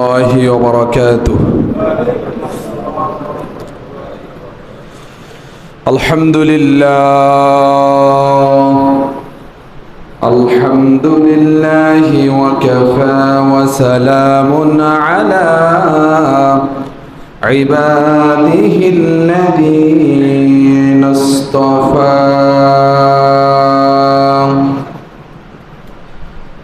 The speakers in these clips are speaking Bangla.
الله وبركاته. الحمد لله. الحمد لله وكفى وسلام على عباده الذين اصطفى.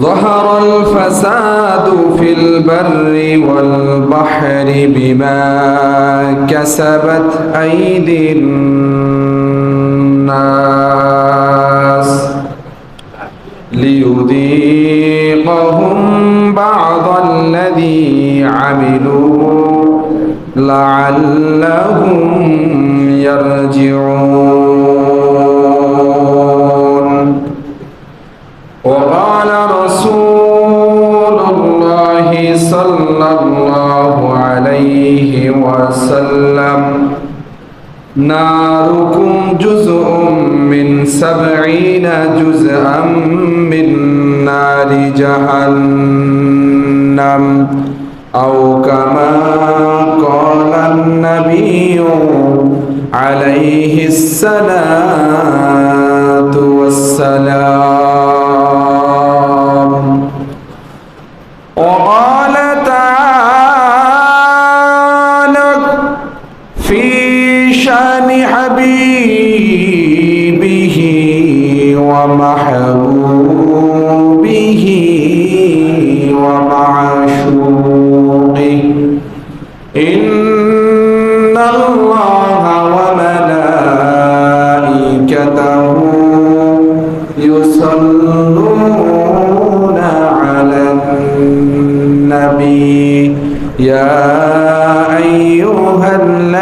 ظهر الفساد في البر والبحر بما كسبت أيدي الناس ليذيقهم بعض الذي عملوا لعلهم يرجعون. وقال رسول الله صلى الله عليه وسلم. ناركم جزء من سبعين جزءا من نار جهنم. أو كما قال النبي عليه الصلاة والسلام. وقال تعالى في شأن حبيبه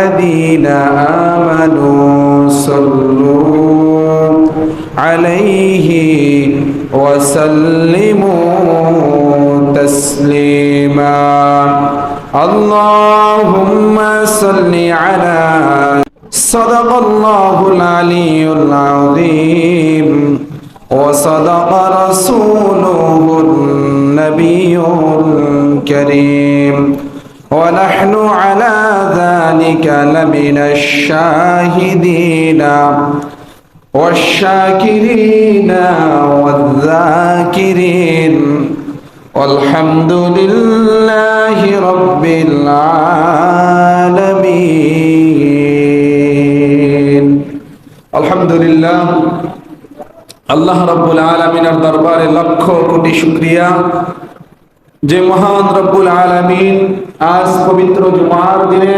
الذين آمنوا صلوا عليه وسلموا تسليما. اللهم صل على صدق الله العلي العظيم وصدق رسوله النبي الكريم. ونحن على ذلك لمن الشاهدين والشاكرين والذاكرين والحمد لله رب العالمين الحمد لله আল্লাহ রব্বুল আলমিনের দরবারে লক্ষ কোটি শুক্রিয়া যে মহান রব্বুল আলমিন আজ পবিত্র জুমার দিনে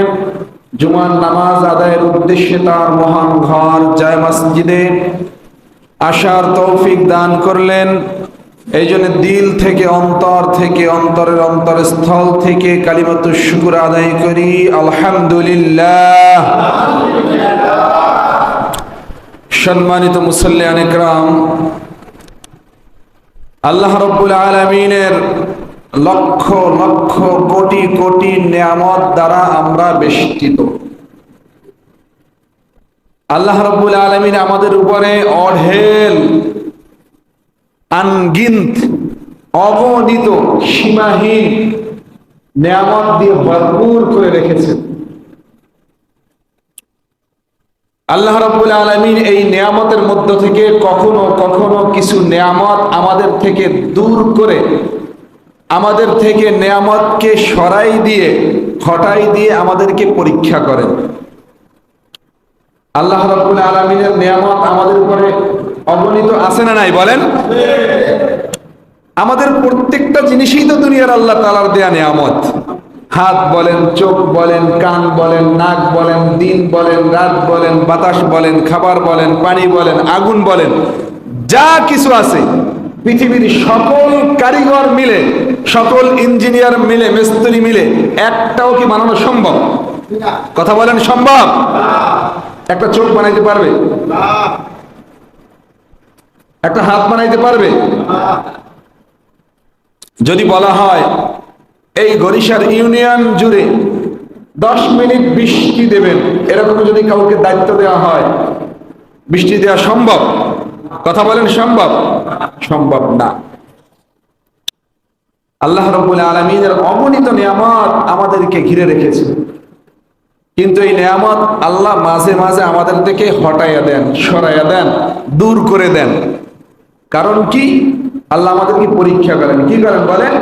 জুমার নামাজ আদায়ের উদ্দেশ্যে তার মহান ঘর জয় মসজিদে আসার তৌফিক দান করলেন। এই জন্য দিল থেকে অন্তর থেকে অন্তরের অন্তরস্থল থেকে কালিমাত শুকুর আদায় করি। আলহামদুলিল্লাহ। সম্মানিত মুসল্লিয়ান আল্লাহ রব্বুল আলমিনের লক্ষ লক্ষ, কোটি কোটি নিয়ামত দ্বারা আমরা বেষ্টিত। আল্লাহ রব্বুল আলমিন আমাদের উপরে অঢেল, আনগিন্ত অগণিত সীমাহীন নিয়ামত দিয়ে ভরপুর করে রেখেছেন। আল্লাহ রব্বুল আলমিন এই নিয়ামতের মধ্য থেকে কখনো কখনো কিছু নিয়ামত আমাদের থেকে দূর করে আমাদের থেকে নিয়ামতকে সরাই দিয়ে হটাই দিয়ে আমাদেরকে পরীক্ষা করেন। আল্লাহ রব্বুল আলমিনের নিয়ামত আমাদের উপরে অগণিত আছে না নাই বলেন? আমাদের প্রত্যেকটা জিনিসই তো দুনিয়ার আল্লাহ তালার দেয়া নিয়ামত। হাত বলেন, চোখ বলেন, কান বলেন, নাক বলেন, দিন বলেন, রাত বলেন, বাতাস বলেন, খাবার বলেন, পানি বলেন, আগুন বলেন, যা কিছু আছে, পৃথিবীর সকল কারিগর মিলে সকল ইঞ্জিনিয়ার মিলে, মিস্ত্রি মিলে একটাও কি বানানো সম্ভব? কথা বলেন, সম্ভব? একটা চোখ বানাইতে পারবে? একটা হাত বানাইতে পারবে? যদি বলা হয়, এই গরিশার ইউনিয়ন জুড়ে দশ মিনিট বৃষ্টি দেবেন, এরকম যদি কাউকে দায়িত্ব দেওয়া হয়, বৃষ্টি দেওয়া সম্ভব? কথা বলেন, সম্ভব? সম্ভব না। আল্লাহ রবুল আলমিনের অগণিত নিয়ামত আমাদেরকে ঘিরে রেখেছে। কিন্তু এই নিয়ামত আল্লাহ মাঝে মাঝে আমাদের থেকে হটাইয়া দেন, সরাইয়া দেন, দূর করে দেন। কারণ কি? আল্লাহ আমাদেরকে পরীক্ষা করেন। কি করেন বলেন?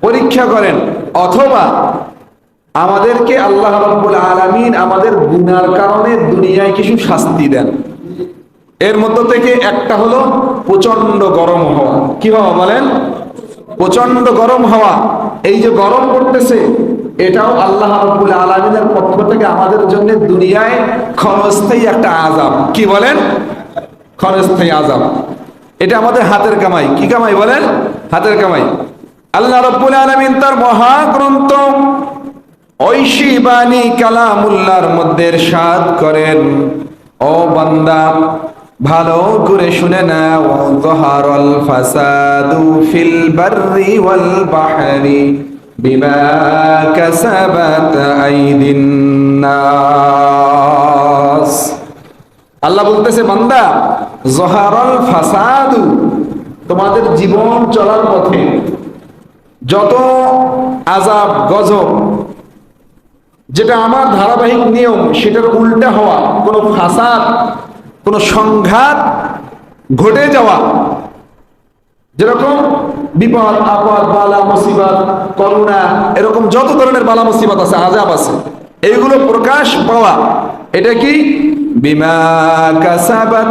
পরীক্ষা করেন। অথবা আমাদেরকে আল্লাহ রব্বুল আলমিন আমাদের গুনার কারণে দুনিয়ায় কিছু শাস্তি দেন। এর মধ্য থেকে একটা হলো প্রচণ্ড গরম হওয়া। কি হওয়া বলেন? প্রচণ্ড গরম হওয়া। এই যে গরম পড়তেছে, এটাও আল্লাহ আলমিনের পক্ষ থেকে আমাদের জন্য দুনিয়ায় ক্ষণস্থায়ী একটা আজাব কি বলেন? ক্ষণস্থায়ী আজাব এটা আমাদের হাতের কামাই। কি কামাই বলেন? হাতের কামাই। আল্লাহ রব্বুল আলমিন তার মহাগ্রন্থ ঐশী বাণী কালামুল্লার মধ্যে সাদ করেন। ও বান্দা ভালো করে শুনে বাহরি বিমা আইদিন আল্লাহ বলতেছে, বান্দা জহারল ফাসাদু তোমাদের জীবন চলার পথে যত আজাব গজব, যেটা আমার ধারাবাহিক নিয়ম, সেটার উল্টা হওয়া, কোনো ফাসাদ কোনো সংঘাত ঘটে যাওয়া, যেরকম বিপদ, আপদ, বালা, মুসিবত, করুণা, এরকম যত ধরনের বালা, মুসিবত আছে আজাব আছে এইগুলো প্রকাশ পাওয়া, এটা কি? বিমা কাসাবাত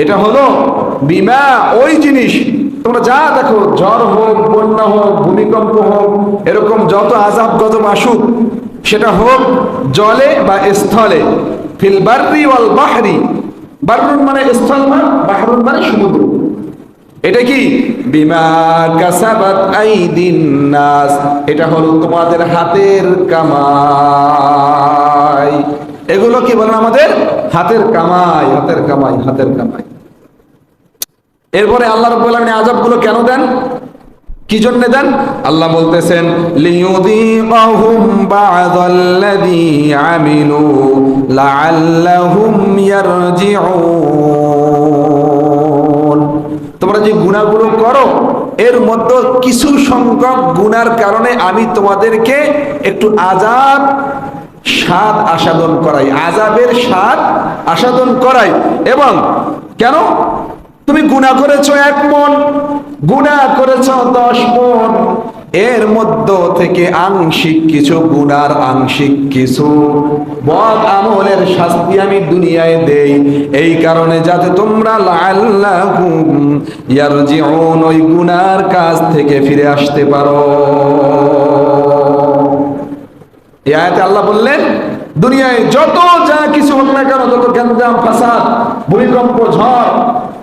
এটা হলো বিমা, ওই জিনিস, তোমরা যা দেখো, ঝড় হোক, বন্যা হোক, ভূমিকম্প হোক, এরকম যত আজাব গজব আসুক সেটা হোক জলে বা স্থলে, ফিল বাররি ওয়াল বাহরি। বাররুন মানে স্থল না, বাহরুন মানে সমুদ্র। এটা কি? বিমা কাসাবাত আইদিন নাস। এটা হলো তোমাদের হাতের কামাই। এগুলো কি বলেন আমাদের? হাতের কামাই হাতের কামাই হাতের কামাই। এরপরে আল্লাহ রব্বুল আলামিন আযাবগুলো কেন দেন? কি জন্য দেন? আল্লাহ বলতেছেন তোমরা যে গুনাহগুলো করো, এর মধ্যে কিছু সংখ্যক গুনার কারণে আমি তোমাদেরকে একটু আজাব স্বাদ আসাদন করাই আজাবের স্বাদ আসাদন করাই। এবং কেন? তুমি গুণা করেছ এক মন। গুণা করেছ দশ মন। এর মধ্য থেকে আংশিক কিছু, গুণার আংশিক কিছু। বদ আমলের শাস্তি আমি দুনিয়ায় দেই। এই কারণে যাতে তোমরা লাআল্লাহুম ইয়ারজিউন ওই গুনার কাজ থেকে ফিরে আসতে পারো। এই আল্লাহ বললেন, দুনিয়ায় যত যা কিছু হোক না কেন, যত গ্যাঞ্জাম, ফাসাদ, ভূমিকম্প, ঝড়,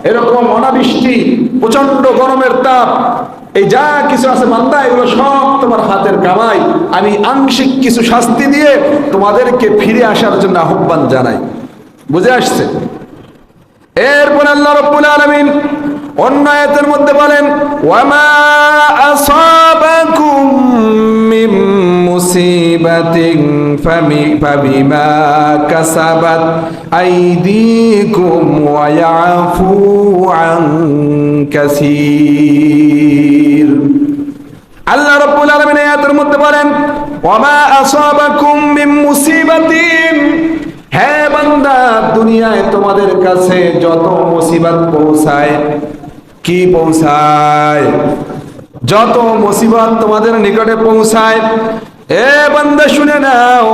এরকম অনাবৃষ্টি প্রচণ্ড গরমের তাপ। এই যা কিছু আছে মান্দা, এগুলো সব তোমার হাতের কামাই। আমি আংশিক কিছু শাস্তি দিয়ে তোমাদেরকে ফিরে আসার জন্য আহ্বান জানাই। বুঝে আসছে? এরপর আল্লাহ রব্বুল আলামিন অন্য আয়াতের মধ্যে বলেন ওয়ামা আসাবাকুম মিন ফাবিমা কাসাবাত আইদিকুম ওয়া ইয়াফু আন কাসীর। আল্লাহ রাব্বুল আলামিন আয়াতের মধ্যে বলেন, ওয়ামা আসাবাকুম মিন মুসিবাতিন। হ্যাঁ বান্দা, দুনিয়ায় তোমাদের কাছে যত মুসিবত পৌঁছায়, কি পৌঁছায়? যত মুসিবত তোমাদের নিকটে পৌঁছায় এ বান্দা, শুনে নাও।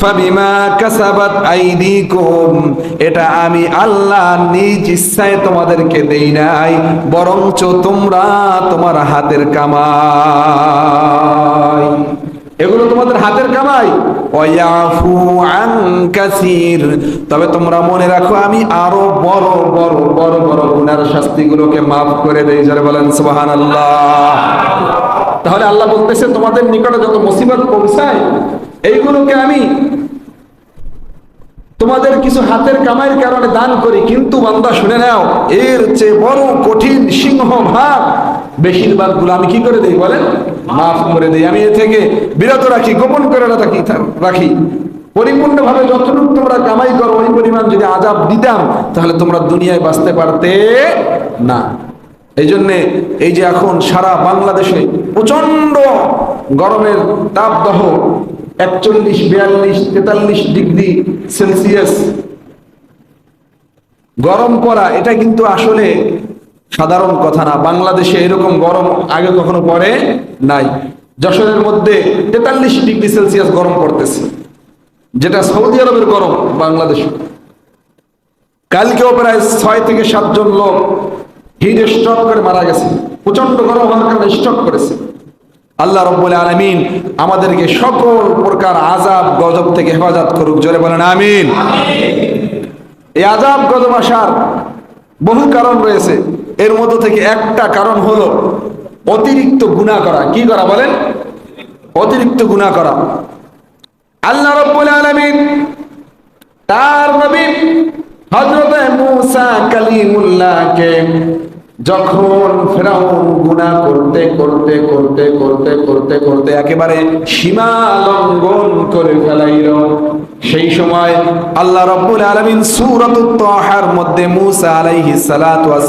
ফাবিমা কাসাবাত আইদিকুম। এটা আমি আল্লাহ নিজ ইচ্ছায় তোমাদেরকে দেই নাই, বরঞ্চ তোমরা তোমার হাতের কামাই। এগুলো তোমাদের হাতের কামাই? তবে তোমরা মনে রাখো, আমি আরও বড় বড় বড় বড় গুনার শাস্তিগুলোকে মাফ করে দেই। যারা বলেন, সুবহানাল্লাহ। তাহলে আল্লাহ বলতেছে, তোমাদের নিকটে যত মুসিবত পৌঁছায়, এইগুলোকে আমি তোমাদের কিছু হাতের কামাইয়ের কারণে দান করি। কিন্তু বান্দা, শুনে নাও, এর চেয়ে বড় কঠিন সিংহ ভাগ বেশিরভাগগুলো আমি কি করে দেই বলেন? মাফ করে দেই। আমি এ থেকে বিরত রাখি, গোপন করে রাখি রাখি। পরিপূর্ণভাবে যতটুকু তোমরা কামাই করো, ওই পরিমাণ যদি আজাব দিতাম, তাহলে তোমরা দুনিয়ায় বাঁচতে পারতে না। এই জন্যে এই যে এখন সারা বাংলাদেশে প্রচণ্ড গরমের তাপদাহ, একচল্লিশ, বিয়াল্লিশ, তেতাল্লিশ ডিগ্রি সেলসিয়াস। গরম পড়া, এটা কিন্তু আসলে সাধারণ কথা না। বাংলাদেশে এরকম গরম আগে কখনো পড়ে নাই। যশোরের মধ্যে তেতাল্লিশ ডিগ্রি সেলসিয়াস গরম পড়তেছে, যেটা সৌদি আরবের গরম বাংলাদেশে। কালকেও প্রায় ছয় থেকে সাতজন লোক হিট স্ট্রোক করে মারা গেছে। প্রচণ্ড গরম হওয়ার কারণে স্ট্রোক করেছে। আল্লাহ রব্বুল আলমিন আমাদেরকে সকল প্রকার আজাব গজব থেকে হেফাজত করুক, জোরে বলেন, আমিন। এই আজাব গজব, আসার বহু কারণ রয়েছে। এর মধ্য থেকে একটা কারণ হলো অতিরিক্ত গুণা করা। কি করা বলেন? অতিরিক্ত গুণা করা। আল্লাহ রব্বুল আলমিন তার নবী হজরত মুসা কালিমুল্লাহকে যখন ফেরাউন করতে করতে করতে করতে করতে করতে একেবারে সীমা লঙ্ঘন করে ফেলাইল, সেই সময় আল্লাহ রাব্বুল আলামিন তাহার মধ্যে মূসা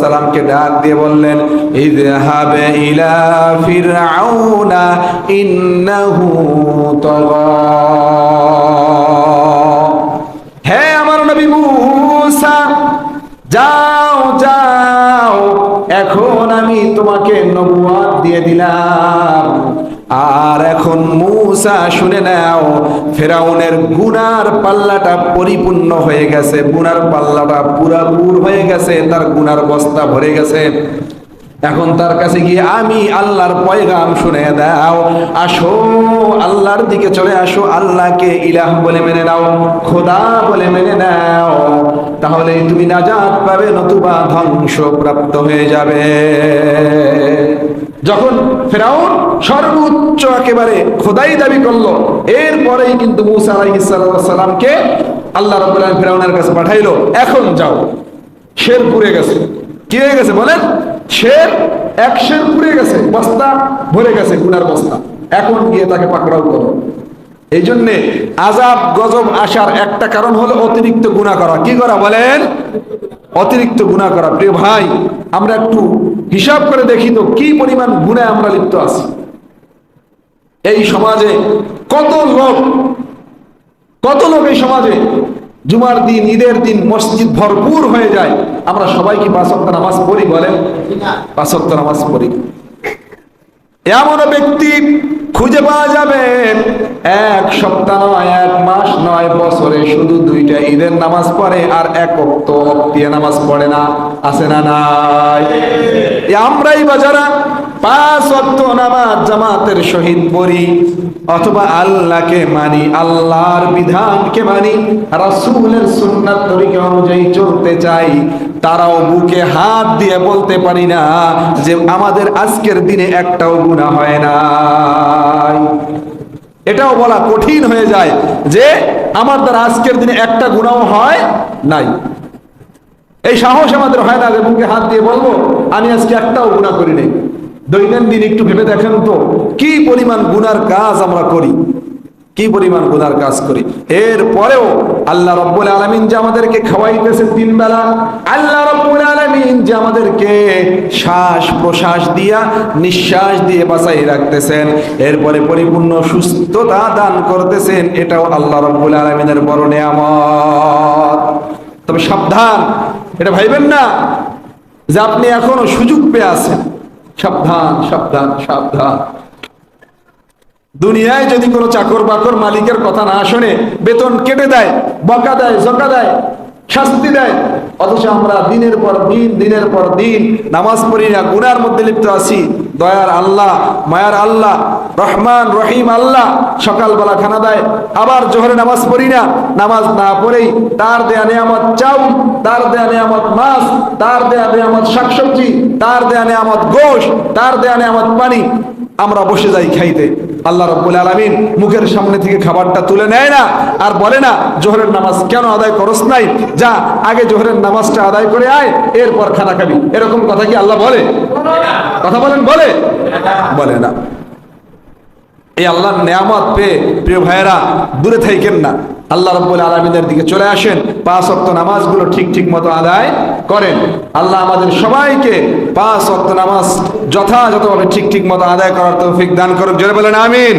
সালামকে ডাক দিয়ে বললেন ইযহাব ইলা ফিরআউনা ইন্নাহু তাগা। হে আমার নবী মুসা, যাও যাও এখন আমি তোমাকে নবুয়াত দিয়ে দিলাম। আর এখন মুসা, শুনে নাও, ফেরাউনের গুনার পাল্লাটা পরিপূর্ণ হয়ে গেছে। গুনার পাল্লাটা পুরাপুর হয়ে গেছে, তার গুনার বস্তা ভরে গেছে। এখন তার কাছে গিয়ে, আমি আল্লাহর পয়গাম শুনে দাও, আসো, আল্লাহর দিকে চলে আসো, আল্লাহকে ইলাহ বলে মেনে নাও, খোদা বলে মেনে নাও, তাহলে তুমি নাজাত পাবে, নতুবা ধ্বংস প্রাপ্ত হয়ে যাবে। যখন ফেরাউন সর্বোচ্চ একেবারে খোদাই দাবি করল, এরপরেই কিন্তু মুসা আলাইহিস সালামকে আল্লাহ রাব্বুল আলামিন ফেরাউনের কাছে পাঠাইলো, এখন যাও, শেরপুরে গেছে। কি হয়ে গেছে বলেন? শের এক শের পুড়ে গেছে, বস্তা ভরে গেছে, গুনার বস্তা। এখন গিয়ে তাকে পাকড়াও করো। এই জন্যে আজাব গজব আসার একটা কারণ হলো অতিরিক্ত গুণা করা। কি করা বলেন? অতিরিক্ত গুণা করা। প্রিয় ভাই, আমরা একটু হিসাব করে দেখি তো কি পরিমাণ গুণায় আমরা লিপ্ত আছি। এই সমাজে কত লোক কত লোক এই সমাজে জুমার দিন, ঈদের দিন মসজিদ ভরপুর হয়ে যায়। আমরা সবাই কি নামাজ পড়ি বলেন? পাঁচ ওয়াক্ত নামাজ পড়ি। এমন ব্যক্তি খুঁজে পাওয়া যাবে। এক সপ্তাহ নয়, এক মাস নয়, বছরে শুধু দুইটা ঈদের নামাজ পড়ে আর এক অক্ত নামাজ পড়ে না। আছে না নাই? আমরাই বা যারা পাঁচ অক্ত নামাজ জামাতের সহিত পড়ি, অথবা আল্লাহকে মানি, আল্লাহর বিধানকে মানি সুন্নাত অনুযায়ী চলতে চাই, তারাও বুকে হাত দিয়ে বলতে পারি না যে আমাদের আজকের দিনে একটাও গুনাহ হয় না এটাও বলা কঠিন হয়ে যায় যে আমার দ্বারা আজকের দিনে একটা গুণাও হয় নাই। এই সাহস আমাদের হয় না যে বুকে হাত দিয়ে বলব, আমি আজকে একটাও গুণা করি নাই। দৈনন্দিন একটু ভেবে দেখেন তো, কি পরিমাণ গুনার কাজ আমরা করি? কি পরিমাণ গুনার কাজ করি? এর পরেও আল্লাহ রব্বুল আলমিন যে আমাদেরকে খাওয়াইতেছে তিন বেলা আল্লাহ রব্বুল আলমিন যে আমাদেরকে শ্বাস প্রশ্বাস দিয়া, নিঃশ্বাস দিয়ে বাঁচাই রাখতেছেন, এরপরে পরিপূর্ণ সুস্থতা দান করতেছেন, এটাও আল্লাহ রব্বুল আলমিনের বড় নেয়ামত। তবে সাবধান, এটা ভাইবেন না যে আপনি এখনও সুযোগ পেয়ে আছেন। সাবধান সাবধান সাবধান। দুনিয়ায় যদি কোনো চাকর বাকর মালিকের কথা না শুনে, বেতন কেটে দেয়, বকা দেয়, জকা দেয়, শাস্তি দেয়, অথচ আমরা দিনের পর দিন, দিনের পর দিন নামাজ পড়ি না, গুনার মধ্যে লিপ্ত আছি দয়ার আল্লাহ, মায়ার আল্লাহ, রহমান, রহিম আল্লাহ সকালবেলা খানা দেয়, আবার জোহরে নামাজ পড়ি না, নামাজ না পড়েই তার দেয়া নেয়ামত চাউ তার দেয়া নেয়ামত মাছ, তার দেয়া নেয়ামত শাকসবজি, তার দেয়া নেয়ামত গোশ, তার দেয়া নেয়ামত পানি, আমরা বসে যাই খাইতে। আল্লাহ রব্বুল আলমিন মুখের সামনে থেকে খাবারটা তুলে নেয় না আর বলে না, জোহরের নামাজ কেন আদায় করস নাই? যা, আগে জোহরের নামাজটা আদায় করে আয়, এরপর খানা খাবি। এরকম কথা কি আল্লাহ বলে? কথা বলেন, বলে? বলে না। এই আল্লাহর নেয়ামত পেয়ে প্রিয় ভাইয়েরা, দূরে থাকেন না। আল্লাহ রব্বুল আলমিনের দিকে চলে আসেন, পাঁচ অক্ত নামাজগুলো ঠিক ঠিক মতো আদায় করেন। আল্লাহ আমাদের সবাইকে পাঁচ অক্ত নামাজ যথাযথভাবে ঠিক ঠিক মতো আদায় করার তৌফিক দান করুক। জোরে বলেন, আমিন।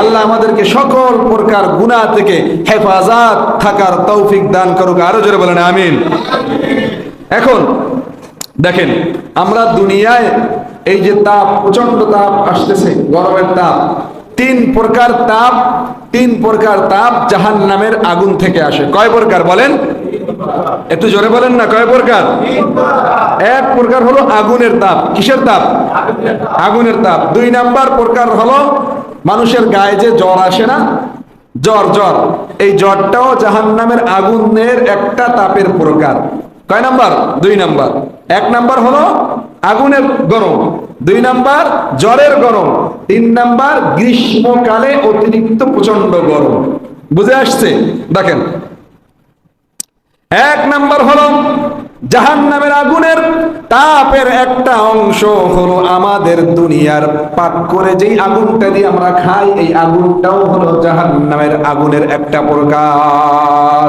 আল্লাহ আমাদেরকে সকল প্রকার গুনাহ থেকে হেফাজত থাকার তৌফিক দান করুক। আরও জোরে বলেন, আমিন। এখন দেখেন, আমরা দুনিয়ায় এই যে তাপ প্রচণ্ড তাপ আসতেছে, গরমের তাপ। তিন প্রকার তাপ, তিন প্রকার তাপ জাহান নামের আগুন থেকে আসে। কয় প্রকার বলেন? একটু জোরে বলেন না, কয় প্রকার? এক প্রকার হলো আগুনের তাপ। কিসের তাপ? আগুনের তাপ। দুই নাম্বার প্রকার হলো মানুষের গায়ে যে জ্বর আসে না, জ্বর জ্বর। এই জ্বরটাও জাহান নামের আগুনের একটা তাপের প্রকার। কয় নাম্বার? দুই নাম্বার। এক নাম্বার হলো আগুনের গরম, দুই নাম্বার জ্বরের গরম, তিন নাম্বার গ্রীষ্মকালে অতিরিক্ত প্রচণ্ড গরম। বুঝে আসছে? দেখেন। এক নাম্বার হলো জাহান নামের আগুনের তাপের একটা অংশ হলো আমাদের দুনিয়ার পাক করে যেই আগুনটা দিয়ে আমরা খাই, এই আগুনটাও হলো জাহান নামের আগুনের একটা প্রকার।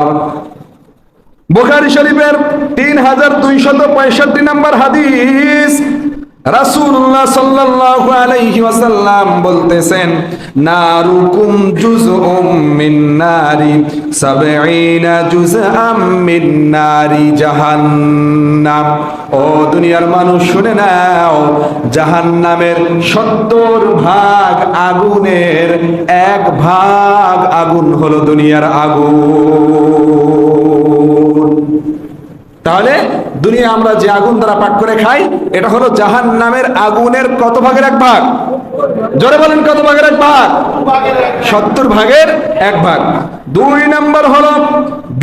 বুখারি শরীফের তিন হাজার দুইশত পঁয়ষট্টি নম্বর হাদিস। বলতেছেন, নারুকুম মিন জাহান্নাম। ও দুনিয়ার মানুষ, শুনে নাও, জাহান্নামের সত্তর ভাগ আগুনের এক ভাগ আগুন হলো দুনিয়ার আগুন। তাহলে দুনিয়া আমরা যে আগুন দ্বারা পাক করে খাই, এটা হলো জাহান নামের আগুনের কত ভাগের এক ভাগ? জোরে বলেন কত ভাগের এক ভাগ? সত্তর ভাগের এক ভাগ। দুই নম্বর হলো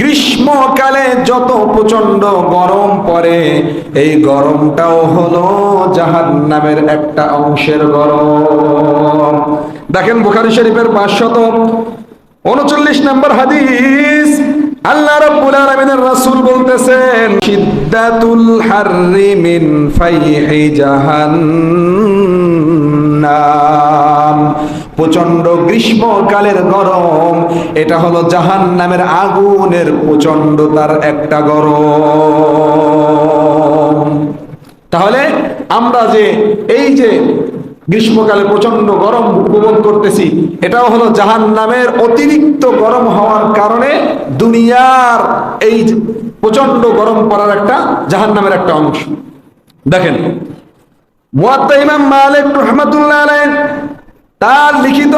গ্রীষ্মকালে যত প্রচণ্ড গরম পড়ে, এই গরমটাও হলো জাহান নামের একটা অংশের গরম। দেখেন বুখারি শরীফের পাঁচশত উনচল্লিশ নম্বর হাদিস আল্লাহ রাব্বুল আলামিনের রাসূল বলতেছেন, শিদ্দাতুল হাররি মিন ফাইহি জাহান্নাম। প্রচণ্ড গ্রীষ্মকালের গরম, এটা হলো জাহান্নামের আগুনের প্রচন্ডতার একটা গরম। তাহলে আমরা যে এই যে গ্রীষ্মকালে প্রচণ্ড গরম উপভোগ করতেছি। এটাও হলো জাহান নামের অতিরিক্ত গরম হওয়ার কারণে দুনিয়ার এই প্রচণ্ড গরম পড়ার একটা জাহান নামের একটা অংশ। দেখেন ইমাম মালিক রহমাতুল্লাহ তার লিখিত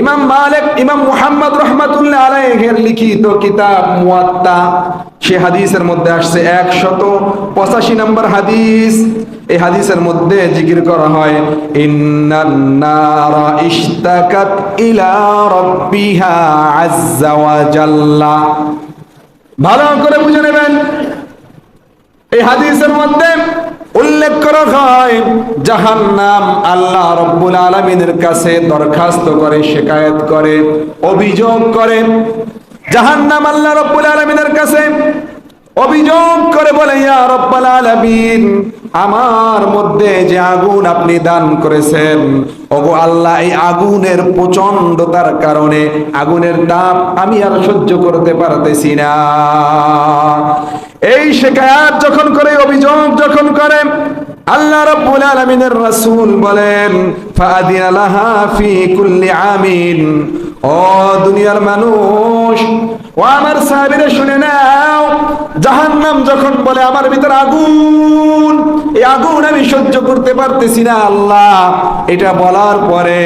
ইমাম মালিক, ইমাম মুহাম্মদ রহমাতুল্লাহ আলাইহের লিখিত কিতাব মুয়াত্তা, সে হাদিসের মধ্যে আসছে একশত পঁচাশি নম্বর হাদিস। এই হাদিসের মধ্যে জিকির করা হয়, ইন্নান নারা ইশতাকাত ইলা রাব্বিহা আজ্জা ওয়া জাল্লা। ভালো করে বুঝে নেবেন। এই হাদিসের মধ্যে উল্লেখ করা হয়, জাহান্নাম আল্লাহ রব্বুল আলমিনের কাছে দরখাস্ত করে, শেকায়ত করে, অভিযোগ করে। জাহান্নাম আল্লাহ রব্বুল আলমিনের কাছে অভিযোগ করে বলে আলামিন, আমার মধ্যে যে আগুন আপনি দান করেছেন, ওগো আল্লাহ, এই আগুনের প্রচন্ডতার কারণে আগুনের তাপ আমি আর সহ্য করতে পারতেছি না। এই শেখায়াত যখন করে, অভিযোগ যখন করে, আল্লাহ রাব্বুল আলামিনের রাসূল বলেন ফাদিনা লাহা ফি কুল্লি আমিন। ও দুনিয়ার মানুষ ও আমার সাহাবীরা শুনে নাও, জাহান্নাম যখন বলে আমার ভিতর আগুন, এই আগুন আমি সহ্য করতে পারতেছি না আল্লাহ। এটা বলার পরে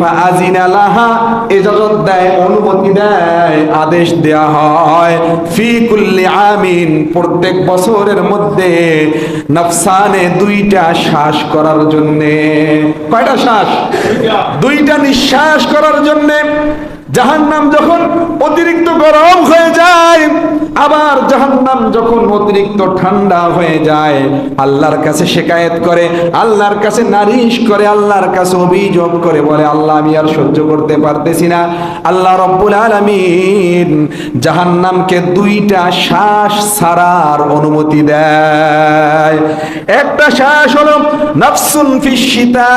ফাআজিনা লাহা ইজাজত দেয়, অনুমতি দেয়, আদেশ দেয়া হয়, ফি কুল্লি আমিন, প্রত্যেক বছরের মধ্যে নফসানে দুইটা শ্বাস করার জন্যে। কয়টা শ্বাস? দুইটা নিঃশ্বাস করার জন্যে। জাহান্নাম যখন অতিরিক্ত গরম হয়ে যায়, আবার জাহান্নাম যখন অতিরিক্ত ঠান্ডা হয়ে যায়, আল্লাহর কাছে শেকায়েত করে, আল্লাহর কাছে নারিশ করে, আল্লাহর কাছে অভিযোগ করে বলে, আল্লাহ, আমি আর সহ্য করতে পারতেছি না। আল্লাহ রব্বুল আলামিন জাহান্নামকে দুইটা শ্বাস ছাড়ার অনুমতি দেয়। একটা শ্বাস হলো নাফসুন ফিশিতা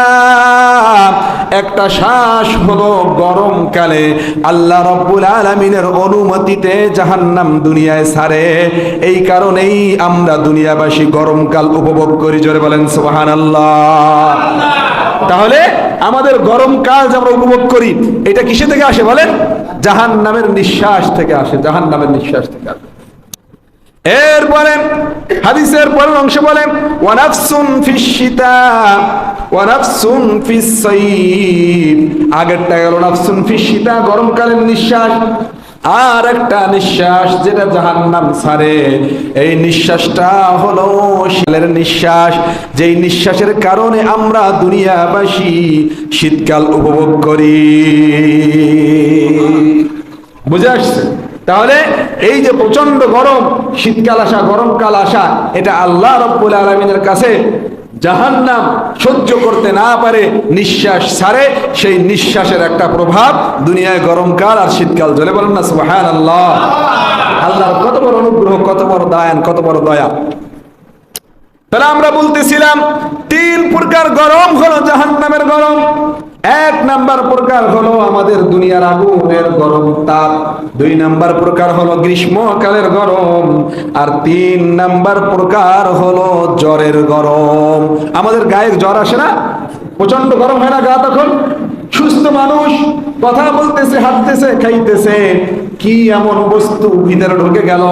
একটা শ্বাস হলো গরমকালে আল্লাহ রব্বুল আলামিনের অনুমতিতে জাহান্নাম দুনিয়ায় সারে। এই কারণেই আমরা দুনিয়াবাসী গরমকাল উপভোগ করি, জোরে বলেন সুবহানাল্লাহ। তাহলে আমাদের গরমকাল যে আমরা উপভোগ করি, এটা কিসে থেকে আসে বলেন? জাহান নামের নিঃশ্বাস থেকে আসে জাহান নামের নিঃশ্বাস থেকে আসে। এরপরে, হাদিসের পরের অংশ বলে ওয়ানাফসুন ফিশিতা ওয়ানাফসুন ফিসাইব আগেরটা গেল, নাফসুন ফিশিতা গরমকালের নিঃশ্বাস। আর একটা নিঃশ্বাস যেটা জাহান্নাম ছাড়ে। এই নিঃশ্বাসটা হলো শিলের নিঃশ্বাস। যেই নিঃশ্বাসের কারণে আমরা দুনিয়াবাসী শীতকাল উপভোগ করি। বুঝে আসছে? তাহলে এই যে প্রচণ্ড গরম, শীতকাল আসা, গরমকাল আসা, এটা আল্লাহ রব্বুল আলমিনের কাছে জাহান্নাম সহ্য করতে না পারে, নিঃশ্বাস ছাড়ে। সেই নিঃশ্বাসের একটা প্রভাব দুনিয়ায় গরমকাল আর শীতকাল চলে বলেন না সুবাহান আল্লাহ আল্লাহর কত বড় অনুগ্রহ, কত বড় দায়ান, কত বড় দয়া। তাহলে আমরা বলতেছিলাম, তিন প্রকার গরম হলো জাহান্নামের গরম। এক নাম্বার প্রকার হলো আমাদের দুনিয়ার আগুনের গরম তাপ। দুই নাম্বার প্রকার হলো গ্রীষ্মকালের গরম। আর তিন নাম্বার প্রকার হলো জ্বরের গরম। আমাদের গায়ে জ্বর আসে না? প্রচণ্ড গরম হয় না গা তখন? সুস্থ মানুষ, কথা বলতেছে, হাঁটতেছে, খাইতেছে। কি এমন বস্তু ভিতরে ঢুকে গেল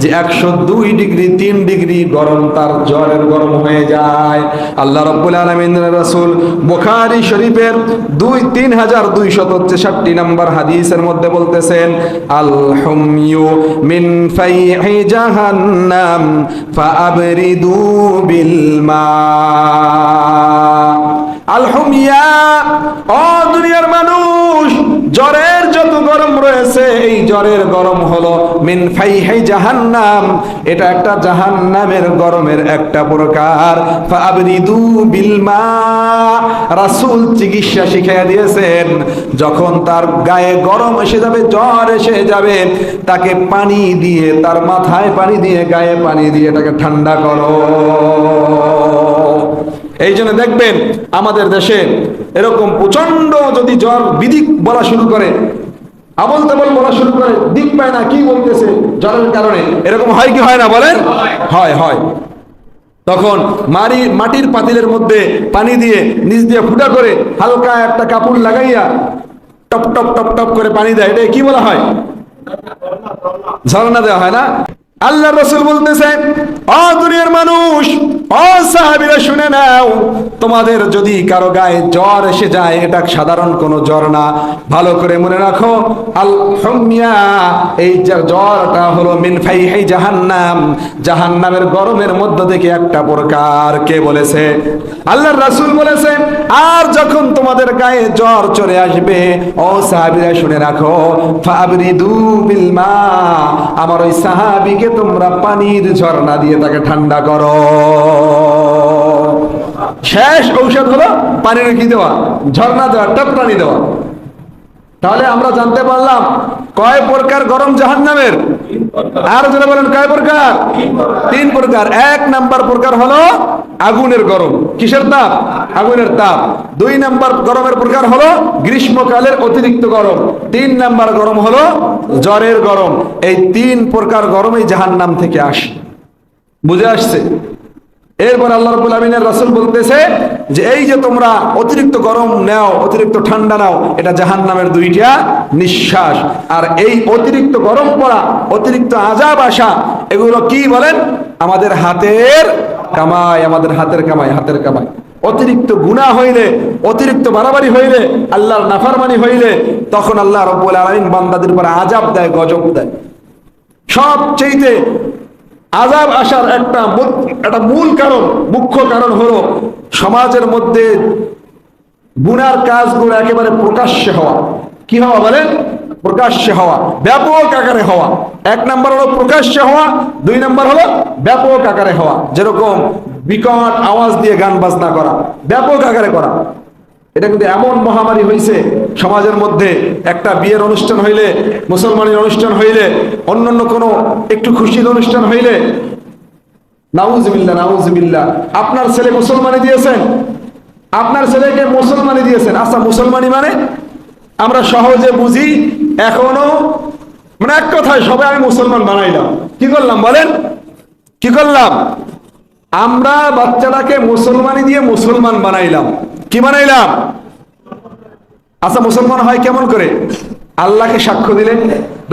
যে একশো দুই ডিগ্রি, তিন ডিগ্রি গরম, তার জ্বরের গরম হয়ে যায়। আল্লাহ রব্বুল আলমিন রাসুল, বুখারি শরীফের দুই তিন হাজার দুই দুইশত ছেষট্টি নম্বর হাদিসের মধ্যে বলতেছেন আলহমিউ মিন ফাইহি জাহান্নাম বিল মা। আলহমিয়া ও দুনিয়ার মানুষ, জ্বরের যত গরম রয়েছে, এই জ্বরের গরম হলো মিন ফাইহাই জাহান্নাম। এটা একটা জাহান্নামের গরমের একটা প্রকার। ফাবরিদু বিলমা। রাসূল চিকিৎসা শিখিয়ে দিয়েছেন, যখন তার গায়ে গরম এসে যাবে, জ্বর এসে যাবে, তাকে পানি দিয়ে, তার মাথায় পানি দিয়ে, গায়ে পানি দিয়ে তাকে ঠান্ডা করো। এই জন্য দেখবেন আমাদের দেশে এরকম প্রচণ্ড যদি জ্বর বিদিক বলা শুরু করে আবল তাবল বলা শুরু করে দিক পায় না কি বলতেছে জ্বরের কারণে এরকম হয় কি হয় না বলেন? হয়। হয় তখন মারি মাটির পাতিলের মধ্যে পানি দিয়ে নিচ দিয়ে ফুটা করে হালকা একটা কাপড় লাগাইয়া টপ টপ টপ টপ করে পানি দেয়। এটা কি বলা হয়? ঝর্ণা দেওয়া হয় না? আল্লাহ রসুল বলতেছে, অ দুনিয়ার মানুষ, অ সাহাবিরা শুনে নাও, তোমাদের যদি কারও গায়ে জ্বর এসে যায়, এটা সাধারণ কোনো জ্বর না। ভালো করে মনে রাখো আল হমিয়া এই জ্বরটা হলো মিন ফাইহাই জাহান্নাম। জাহান্নামের গরমের মধ্য থেকে একটা প্রকার কে বলেছে? আল্লাহ রাসূল বলেছে, আর যখন তোমাদের গায়ে জ্বর চলে আসবে অসাহাবিরা শুনে রাখো, ফাবরিদু বিল মা। আমার ওই সাহাবীকে তোমরা পানির ঝর্ণা দিয়ে তাকে ঠান্ডা করো। শেষ ঔষধ হলো পানি কি দেওয়া? ঝর্ণা দেওয়া, টপটানি দেওয়া। তাহলে আমরা জানতে পারলাম কয় প্রকার গরম জাহান নামের আর যারা বলেন, কয় প্রকার? তিন প্রকার। এক নাম্বার প্রকার হলো আগুনের গরম। কিসের তাপ? আগুনের তাপ। দুই নাম্বার গরমের প্রকার হলো গ্রীষ্মকালের অতিরিক্ত গরম। তিন নাম্বার গরম হলো জ্বরের গরম। এই তিন প্রকার গরমই জাহান নাম থেকে আসে। বুঝে আসছে? এরপর আল্লাহ রবুল আমিনের রাসুল বলতেছে যে এই যে তোমরা অতিরিক্ত গরম নাও, অতিরিক্ত ঠান্ডা নাও, এটা জাহান নামের দুইটা নিঃশ্বাস। আর এই অতিরিক্ত গরম পড়া, অতিরিক্ত আজাব আসা, এগুলো কি বলেন? আমাদের হাতের কামাই, আমাদের হাতের কামাই হাতের কামাই। অতিরিক্ত গুণা হইলে, অতিরিক্ত বাড়াবাড়ি হইলে, আল্লাহর নাফারমানি হইলে, তখন আল্লাহ রব্বুল আলমিন বান্দাদের উপর আজাব দেয়, গজব দেয়। সবচেয়ে আজাব আসার একটা একটা মূল কারণ, মুখ্য কারণ হলো সমাজের মধ্যে গুনার কাজগুলো একেবারে প্রকাশ্যে হওয়া। কি হওয়া বলেন? প্রকাশ্যে হওয়া, ব্যাপক আকারে হওয়া। এক নাম্বার হলো প্রকাশ্যে হওয়া, দুই নাম্বার হলো ব্যাপক আকারে হওয়া। যেরকম বিকট আওয়াজ দিয়ে গান বাজনা করা, ব্যাপক আকারে করা। এটা কিন্তু এমন মহামারী হয়েছে সমাজের মধ্যে একটা বিয়ের অনুষ্ঠান হইলে, মুসলমানের অনুষ্ঠান হইলে, অন্যান্য কোনো একটু খুশির অনুষ্ঠান হইলে নাউজবিল্লা নাউজবিল্লা আপনার ছেলে মুসলমানি দিয়েছেন? আপনার ছেলেকে মুসলমানি দিয়েছেন? আচ্ছা মুসলমানি মানে? আমরা সহজে বুঝি, এখনও মানে এক কথায় সবাই আমি মুসলমান বানাইলাম। কি করলাম বলেন? কি করলাম? আমরা বাচ্চাটাকে মুসলমানি দিয়ে মুসলমান বানাইলাম। কি বানাইলাম? আচ্ছা মুসলমান হয় কেমন করে? আল্লাহকে সাক্ষ্য দিলে,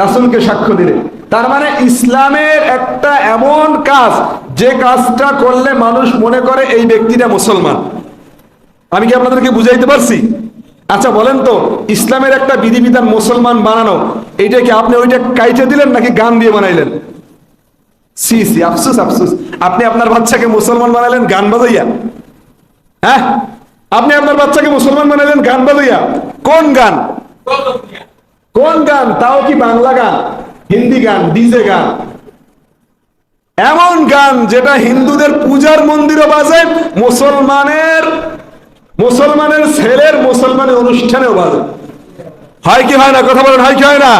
রাসুলকে সাক্ষ্য দিলে। তার মানে ইসলামের একটা এমন কাজ, যে কাজটা করলে মানুষ মনে করে এই ব্যক্তিটা মুসলমান। আমি কি আপনাদেরকে বুঝাইতে পারছি? আচ্ছা বলেন তো, ইসলামের একটা বিধিবিধান মুসলমান বানানো, এইটা কি আপনি ওইটা কাইটে দিলেন নাকি গান দিয়ে বানাইলেন? সি সি, আফসুস আফসুস। আপনি আপনার বাচ্চাকে মুসলমান বানাইলেন গান বাজাইয়া। হ্যাঁ? আপনি আপনার বাচ্চাকে মুসলমান বানাইলেন, গান বাজাইয়া। কোন গান? কোন গান? তাও কি বাংলা গান? হিন্দি গান, ডিজে গান? এমন গান যেটা হিন্দুদের পূজার মন্দিরও বাজে, মুসলমানের মুসলমানের ছেলের মুসলমানের অনুষ্ঠানেও বাজে। হয় কি হয় না? কথা বলেন, হয় কি হয় না?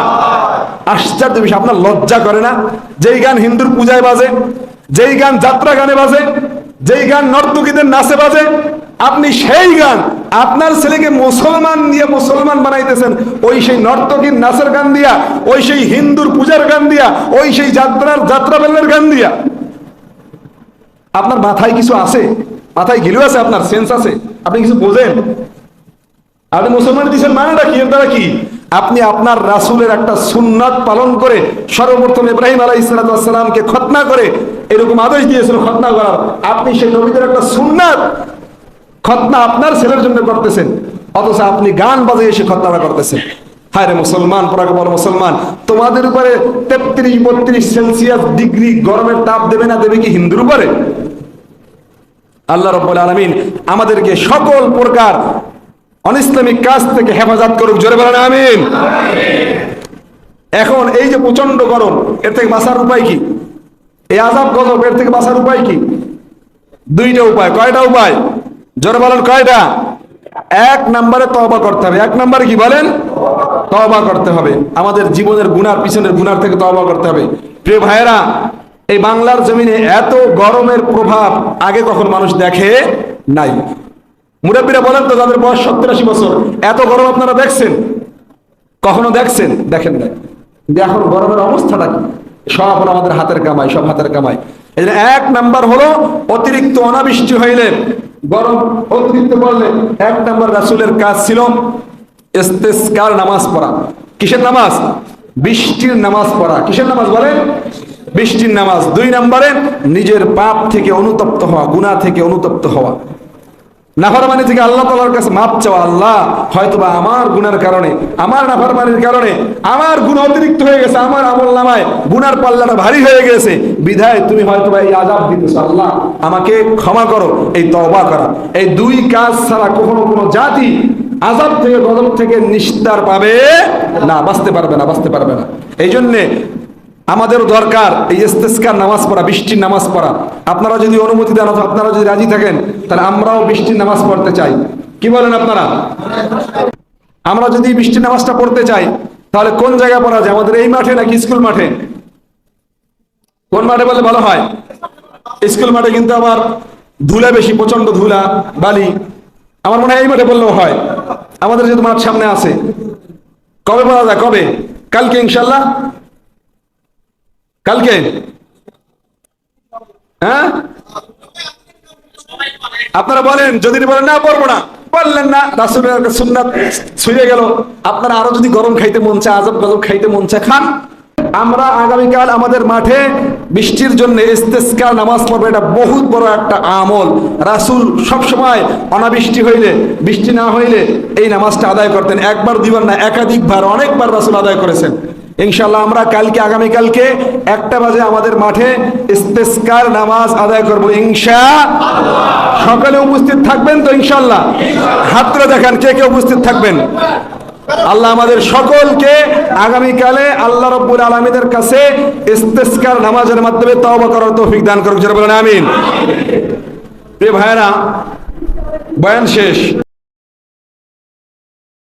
আশ্চর্য বিষয়, আপনার লজ্জা করে না? যেই গান হিন্দুর পূজায় বাজে, যেই গান যাত্রা গানে বাজে, যেই গান নর্তকীদের নাচে বাজে আপনি সেই গান, আপনার ছেলেকে মুসলমান দিয়ে মুসলমান বানাইতেছেন, ওই সেই নর্তকীর নাচের গান দিয়া, ওই সেই হিন্দুর পূজার গান দিয়া, ওই সেই যাত্রার যাত্রা বেলের গান দিয়া। আপনার মাথায় কিছু আছে? মাথায় গিলু আছে? আপনার সেন্স আছে? আপনি কিছু বোঝেন? আপনি মুসলমান দিচ্ছেন মানেটা কি? এর দ্বারা কি? আপনি আপনার রাসুলের একটা সুন্নাত পালন করে সর্বপ্রথম ইব্রাহিম আলাই ইসলাতামকে খতনা করে এরকম আদেশ দিয়েছিল খতনা করার। আপনি সেই নবীদের একটা সুন্নাত খতনা আপনার ছেলের জন্য করতেছেন। অথচ আপনি গান বাজিয়ে এসে খতনাটা করতেছেন। হায় রে মুসলমান পরাকে বলো মুসলমান, তোমাদের উপরে তেত্রিশ, বত্রিশ সেলসিয়াস ডিগ্রি গরমের তাপ দেবে না দেবে কি হিন্দুর উপরে? আল্লাহ রব্বুল আলমিন আমাদেরকে সকল প্রকার অনিসলামিক কাজ থেকে হেফাজত করুক। জোরে বলেন, আমিন। এখন এই যে প্রচণ্ড গরম, এর থেকে বাঁচার উপায় কি? এই আজাব গজব, এর থেকে বাঁচার উপায় কি? দুইটা উপায়। কয়টা উপায়? জোরে বলেন কয়টা? এক নম্বরে তবা করতে হবে। এক নম্বরে কি বলেন? তবা করতে হবে। আমাদের জীবনের গুনার পিছনের গুনার থেকে তবা করতে হবে। প্রিয় ভাইয়েরা, এই বাংলার জমিনে এত গরমের প্রভাব আগে কখন মানুষ দেখে নাই। মুরব্বীরা বলেন তো তাদের বয়স সত্তর আশি বছর, এত গরম আপনারা দেখছেন? কখনো দেখছেন? দেখেন না এখন গরমের অবস্থাটা কি? সব আমাদের হাতের কামাই, সব হাতের কামাই। এক নাম্বার হলো অতিরিক্ত অনাবৃষ্টি হইলে গরম অতিরিক্ত পড়লে এক নম্বর রাসুলের কাজ ছিল ইস্তেস্কার নামাজ পড়া। কিসের নামাজ? বৃষ্টির নামাজ পড়া। কিসের নামাজ বলে বৃষ্টির নামাজ। দুই নম্বরে নিজের পাপ থেকে অনুতপ্ত হওয়া গুণা থেকে অনুতপ্ত হওয়া। নাফরমানি থেকে আল্লাহ তালার কাছে মাপ চাওয়া আল্লাহ, হয়তোবা আমার গুনার কারণে, আমার নাফরমানির কারণে, আমার গুণ অতিরিক্ত হয়ে গেছে, আমার আমল নামায় গুনার পাল্লাটা ভারী হয়ে গেছে। বিধায় তুমি হয়তোবা এই আজাব দিতেছো, আল্লাহ, আমাকে ক্ষমা করো, এই তওবা করা। এই দুই কাজ ছাড়া কখনো কোনো জাতি আজাব থেকে, গজব থেকে নিস্তার পাবে না, বাঁচতে পারবে না, বাঁচতে পারবে না। এই জন্যে আমাদেরও দরকার এই ইস্তেস্কার নামাজ পড়া, বৃষ্টির নামাজ পড়া। আপনারা যদি অনুমতি দেন অথবা আপনারা যদি রাজি থাকেন, তাহলে আমরাও বৃষ্টির নামাজ পড়তে চাই। কি বলেন আপনারা? আমরা যদি বৃষ্টির নামাজটা পড়তে চাই, তাহলে কোন জায়গায় পড়া যায়? আমাদের এই মাঠে নাকি স্কুল মাঠে? কোন মাঠে বলে ভালো হয়? স্কুল মাঠে কিন্তু আবার ধুলা বেশি প্রচণ্ড ধুলা, বালি। আমার মনে হয় এই মাঠে বললেও হয়। আমাদের যেহেতু মাঠ সামনে আছে। কবে পড়া যায়? কবে? কালকে ইনশাল্লাহ। কালকে? হ্যাঁ? আপনারা বলেন, যদি বলেন, না, পড়ব না। বললেন না, রাসুলের সুন্নাত ছুঁয়ে গেল। আপনারা আরও যদি গরম খাইতে মন চায়, আজব গজব খাইতে মন চায়, খান। আমরা আগামীকাল আমাদের মাঠে বৃষ্টির জন্য ইস্তেস্কার নামাজ পড়ব, এটা বহুত বড় একটা আমল। রাসুল সব সময় অনাবৃষ্টি হইলে, বৃষ্টি না হইলে এই নামাজটা আদায় করতেন। একবার, দুইবার না, একাধিকবার, অনেকবার রাসুল আদায় করেছেন। ইনশাল্লাহ আমরা কালকে আগামী কালকে একটা বাজে আমাদের মাঠে ইস্তেস্কার নামাজ আদায় করব ইনশা সকালে উপস্থিত থাকবেন তো ইনশাল্লাহ হাত দেখান কে কে উপস্থিত থাকবেন? আল্লাহ আমাদের সকলকে আগামীকালে আল্লাহ রব্বুল আলমীদের কাছে ইস্তেস্কার নামাজের মাধ্যমে তওবা করার তৌফিক দান করুক। যারা বলেন আমিন। প্রিয় ভাইরা বয়ান শেষ।